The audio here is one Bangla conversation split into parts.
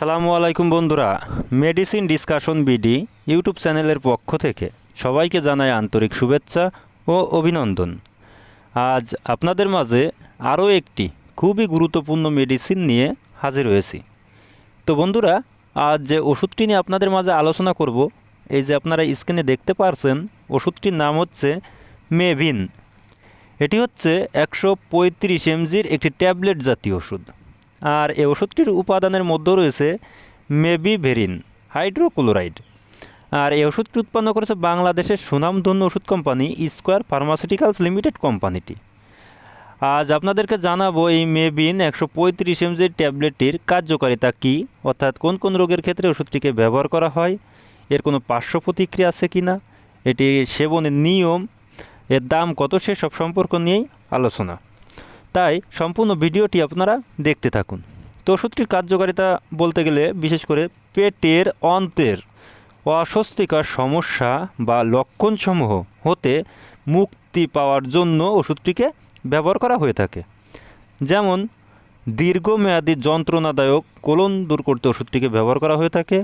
সালামু আলাইকুম বন্ধুরা মেডিসিন ডিসকাশন বিডি ইউটিউব চ্যানেলের পক্ষ থেকে সবাইকে জানায় আন্তরিক শুভেচ্ছা ও অভিনন্দন। আজ আপনাদের মাঝে আরও একটি খুবই গুরুত্বপূর্ণ মেডিসিন নিয়ে হাজির হয়েছি। তো বন্ধুরা, আজ যে ওষুধটি নিয়ে আপনাদের মাঝে আলোচনা করব, এই যে আপনারা স্ক্রিনে দেখতে পারছেন, ওষুধটির নাম হচ্ছে মেভিন এটি হচ্ছে একশো পঁয়ত্রিশ এমজির একটি ট্যাবলেট জাতীয় ওষুধ। আর এই ওষুধটির উপাদানের মধ্যে রয়েছে মেবিভেরিন, হাইড্রোক্লোরাইড। আর এই ওষুধটি উৎপন্ন করেছে বাংলাদেশের সুনামধন্য ওষুধ কোম্পানি স্কোয়ার ফার্মাসিউটিক্যালস লিমিটেড কোম্পানিটি। আজ আপনাদেরকে জানাব এই মেবিন একশো পঁয়ত্রিশ এমজির ট্যাবলেটটির কার্যকারিতা কী, অর্থাৎ কোন কোন রোগের ক্ষেত্রে ওষুধটিকে ব্যবহার করা হয়, এর কোনো পার্শ্ব প্রতিক্রিয়া আছে কি না, এটি সেবনের নিয়ম, এর দাম কত সে সব সম্পর্ক নিয়েই আলোচনা। তাই সম্পূর্ণ ভিডিওটি আপনারা দেখতে থাকুন। তো ওষুধটির কার্যকারিতা বলতে গেলে বিশেষ করে পেটের অন্তের অস্বস্তিকর সমস্যা বা লক্ষণসমূহ হতে মুক্তি পাওয়ার জন্য ওষুধটিকে ব্যবহার করা হয়ে থাকে। যেমন দীর্ঘমেয়াদী যন্ত্রণাদায়ক কোলন দূর করতে ওষুধটিকে ব্যবহার করা হয়ে থাকে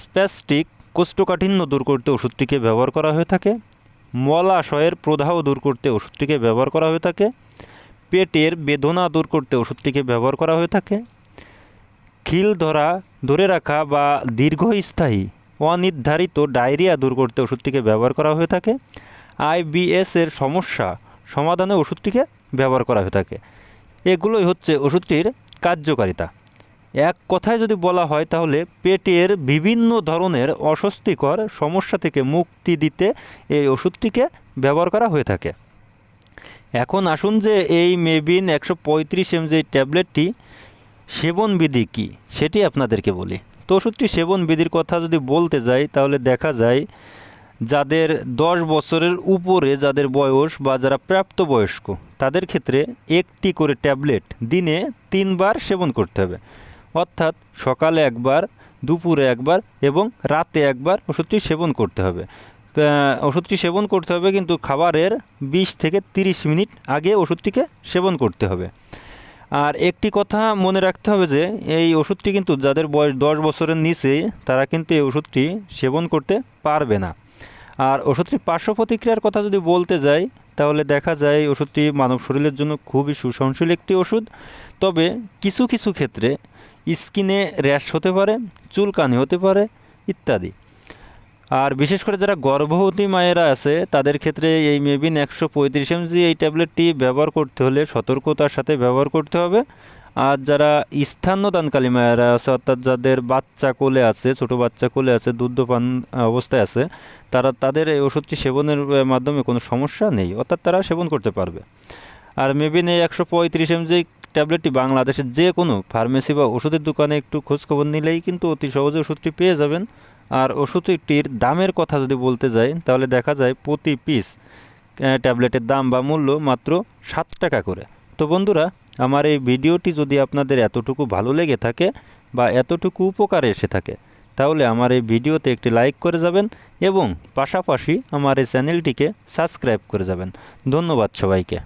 স্প্যাস্টিক কোষ্ঠকাঠিন্য দূর করতে ওষুধটিকে ব্যবহার করা হয়ে থাকে, মলাশয়ের প্রদাহ দূর করতে ওষুধটিকে ব্যবহার করা হয়ে থাকে পেটের বেদনা দূর করতে ওষুধটিকে ব্যবহার করা হয়ে থাকে। খিল ধরা, ধরে রাখা বা দীর্ঘস্থায়ী, অনির্ধারিত ডায়রিয়া দূর করতে ওষুধটিকে ব্যবহার করা হয়ে থাকে। আইবিএস এর সমস্যা সমাধানে ওষুধটিকে ব্যবহার করা হয়ে থাকে। এগুলোই হচ্ছে ওষুধটির কার্যকারিতা। এক কথায় যদি বলা হয় তাহলে পেটের বিভিন্ন ধরনের অস্বস্তিকর সমস্যা থেকে মুক্তি দিতে এই ওষুধটিকে ব্যবহার করা হয়ে থাকে। এখন আসুন যে এই মেবিন একশো পঁয়ত্রিশ এম যে ট্যাবলেটটি সেবনবিধি কী? সেটি আপনাদেরকে বলি। তো ওষুধটি সেবনবিধির কথা যদি বলতে যাই, তাহলে দেখা যায় যাদের দশ বছরের উপরে যাদের বয়স বা যারা প্রাপ্তবয়স্ক, তাদের ক্ষেত্রে একটি করে ট্যাবলেট দিনে তিনবার সেবন করতে হবে। অর্থাৎ সকালে একবার, দুপুরে একবার এবং রাতে একবার ওষুধটি সেবন করতে হবে। ওষুধটি সেবন করতে হবে কিন্তু খাবারের বিশ থেকে তিরিশ মিনিট আগে ওষুধটিকে সেবন করতে হবে। আর একটি কথা মনে রাখতে হবে যে, এই ওষুধটি কিন্তু যাদের বয়স দশ বছরের নিচে, তারা কিন্তু এই ওষুধটি সেবন করতে পারবে না। আর ওষুধটির পার্শ্ব প্রতিক্রিয়ার কথা যদি বলতে যাই, তাহলে দেখা যায় ওষুধটি মানব শরীরের জন্য খুবই সুসহনশীল একটি ওষুধ। তবে কিছু কিছু ক্ষেত্রে স্কিনে র্যাশ হতে পারে, চুলকানি হতে পারে, ইত্যাদি। আর বিশেষ করে যারা গর্ভবতী মায়েরা আছে, তাদের ক্ষেত্রে এই মেবিন একশো পঁয়ত্রিশ এমজি এই ট্যাবলেটটি ব্যবহার করতে হলে সতর্কতার সাথে ব্যবহার করতে হবে। আর যারা স্থান্যদানকালী মায়েরা আছে, অর্থাৎ যাদের বাচ্চা কোলে আছে, ছোট বাচ্চা কোলে আছে, দুগ্ধপান অবস্থায় আছে, তারা, তাদের এই ওষুধটি সেবনের মাধ্যমে কোনো সমস্যা নেই, অর্থাৎ তারা সেবন করতে পারবে। আর মেবিন এই একশো পঁয়ত্রিশ এমজি ট্যাবলেটটি বাংলাদেশের যে কোনো ফার্মেসি বা ওষুধের দোকানে একটু খোঁজখবর নিলেই কিন্তু অতি সহজে ওষুধটি পেয়ে যাবেন। আর ওষুধটির দামের কথা যদি বলতে যাই, তাহলে দেখা যায় প্রতি পিস ট্যাবলেটের দাম বা মূল্য মাত্র সাত টাকা করে। তো বন্ধুরা, আমার এই ভিডিওটি যদি আপনাদের এতটুকু ভালো লেগে থাকে বা এতটুকু উপকারে এসে থাকে, তাহলে আমার এই ভিডিওতে একটি লাইক করে যাবেন এবং পাশাপাশি আমার এই চ্যানেলটিকে সাবস্ক্রাইব করে যাবেন। ধন্যবাদ সবাইকে।